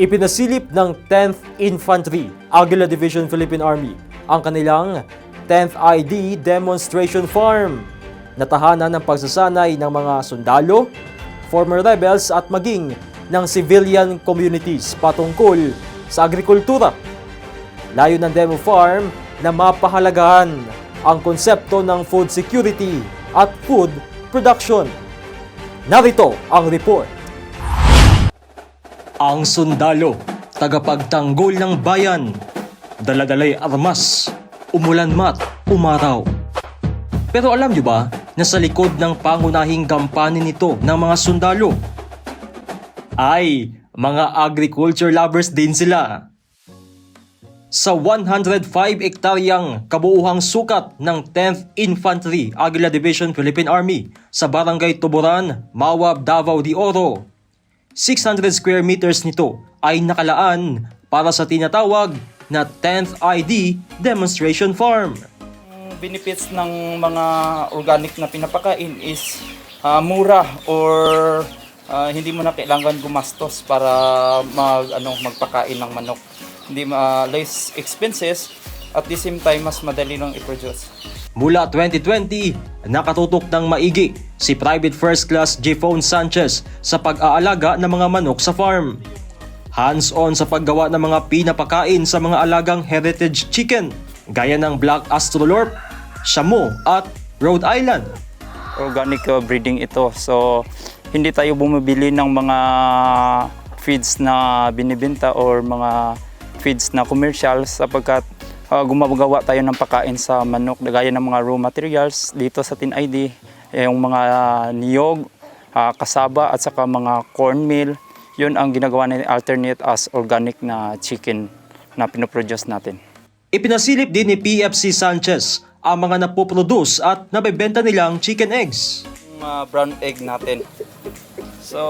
Ipinasilip ng 10th Infantry Aguila Division Philippine Army ang kanilang 10th ID Demonstration Farm na tahanan ng pagsasanay ng mga sundalo, former rebels at maging ng civilian communities patungkol sa agrikultura. Layo ng demo farm na mapahalagahan ang konsepto ng food security at food production. Narito ang report. Ang sundalo, tagapagtanggol ng bayan, daladalay armas, umulan mat, umaraw. Pero alam nyo ba na sa likod ng pangunahing gampanin nito ng mga sundalo ay mga agriculture lovers din sila. Sa 105 ektaryang kabuuhang sukat ng 10th Infantry Aguila Division Philippine Army sa Barangay Tuburan, Mawab, Davao de Oro, 600 square meters nito ay nakalaan para sa tinatawag na 10th ID Demonstration Farm. Benefits ng mga organic na pinapakain is ah, mura or ah, hindi mo na kailangan gumastos para mag ano magpakain ng manok. Hindi ma less expenses at the same time mas madali lang i-produce. Mula 2020, nakatutok ng maigi si Private First Class Jphone Sanchez sa pag-aalaga ng mga manok sa farm. Hands-on sa paggawa ng mga pinapakain sa mga alagang heritage chicken, gaya ng Black Astrolorp, Shamu at Rhode Island. Organic ah, breeding ito. So hindi tayo bumibili ng mga feeds na binibenta or mga feeds na commercial sapagkat uh, gumagawa tayo ng pagkain sa manok gaya ng mga raw materials dito sa Tin ID yung mga niyog, ah, kasaba at saka mga cornmeal yun ang ginagawa natin alternate as organic na chicken na pinoproduce natin. Ipinasilip din ni PFC Sanchez ang mga napoproduce at nabebenta nilang chicken eggs. Yung ah, brown egg natin. So,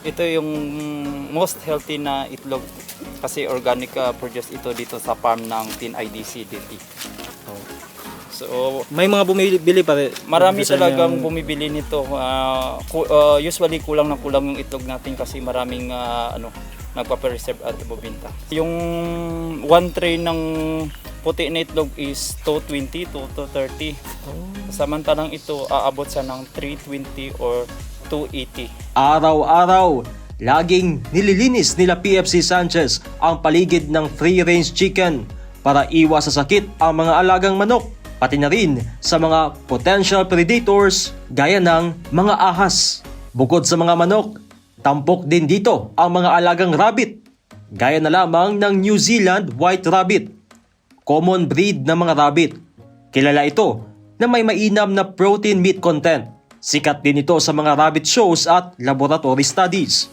ito yung most healthy na itlog kasi organic ah, produce ito dito sa farm ng Tin IDC DT. So, May mga bumibili pa rin. marami talagang yung- bumibili nito. Ku- ah, usually kulang na kulang yung itlog natin kasi maraming ah, ano nagpa-preserve at bubinta. Yung one tray ng puti na itlog is 220 to 230. Samantalang ito aabot sa ng 320 or 280. Araw-araw, laging nililinis nila PFC Sanchez ang paligid ng free-range chicken para iwas sa sakit ang mga alagang manok, pati na rin sa mga potential predators gaya ng mga ahas. Bukod sa mga manok, tampok din dito ang mga alagang rabbit, gaya na lamang ng New Zealand White Rabbit, common breed ng mga rabbit. Kilala ito na may mainam na protein meat content. Sikat din ito sa mga rabbit shows at laboratory studies.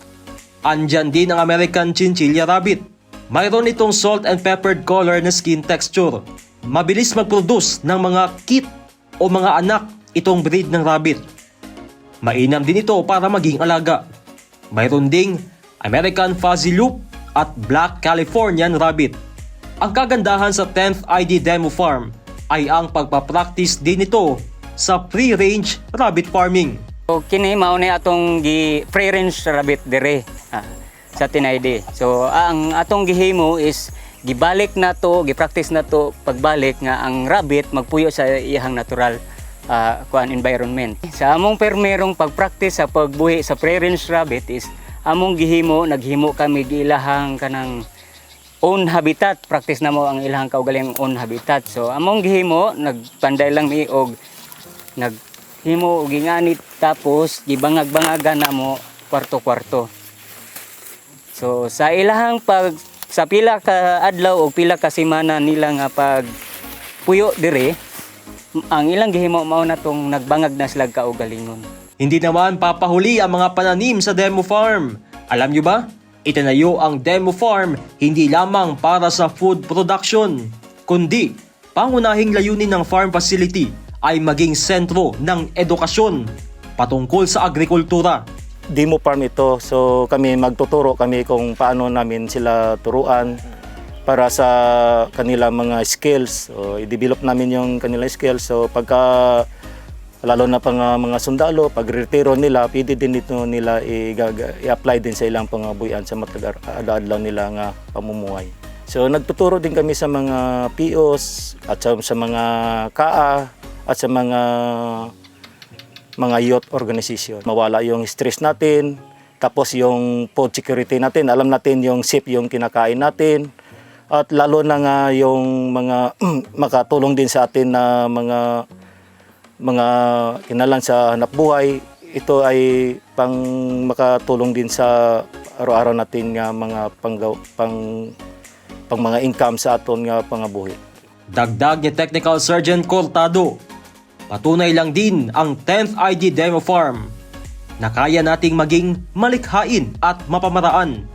Andyan din ang American Chinchilla Rabbit. Mayroon itong salt and peppered color na skin texture. Mabilis mag-produce ng mga kit o mga anak itong breed ng rabbit. Mainam din ito para maging alaga. Mayroon ding American Fuzzy Loop at Black Californian Rabbit. Ang kagandahan sa 10th ID Demo Farm ay ang pagpapractice din nito sa free-range rabbit farming. So kini mao ni atong gi free range rabbit dire ah, sa tinaydi. So ang atong gihimo is gibalik na to, gi-practice na to pagbalik nga ang rabbit magpuyo sa iyang natural ah, kuan environment. Sa among permerong pagpractice sa pagbuhi sa range rabbit is among gihimo naghimo kami giilahang kanang own habitat practice na mo ang ilang kaugaling own habitat so among gihimo nagpanday lang mi og naghimo og inganit tapos gibangag-bangagan na mo kwarto-kwarto so sa ilahang pag sa pila ka adlaw o pila ka semana nila nga pag puyo dire ang ilang gihimo mao na tong nagbangag na sila kaugalingon Hindi naman papahuli ang mga pananim sa demo farm. Alam nyo ba? Itinayo ang demo farm hindi lamang para sa food production, kundi pangunahing layunin ng farm facility ay maging sentro ng edukasyon patungkol sa agrikultura. Demo farm ito. So kami magtuturo kami kung paano namin sila turuan para sa kanila mga skills. So i-develop namin yung kanila skills. So pagka lalo na pang ah, mga sundalo, pag retiro nila, pwede din dito nila i-apply din sa ilang pangabuyan sa matag-adlaw nila nga pamumuhay. So nagtuturo din kami sa mga POs at sa, sa mga KA at sa mga mga youth organization. Mawala yung stress natin, tapos yung food security natin, alam natin yung safe yung kinakain natin, at lalo na nga yung mga makatulong din sa atin na mga mga kinalan sa hanap buhay, ito ay pang makatulong din sa araw-araw natin nga mga panggaw, pang pang mga income sa aton nga pangabuhi. Dagdag ni Technical Sergeant Cortado, patunay lang din ang 10th ID Demo Farm na kaya nating maging malikhain at mapamaraan.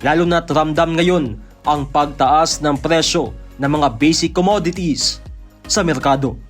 Lalo na't ramdam ngayon ang pagtaas ng presyo ng mga basic commodities sa merkado.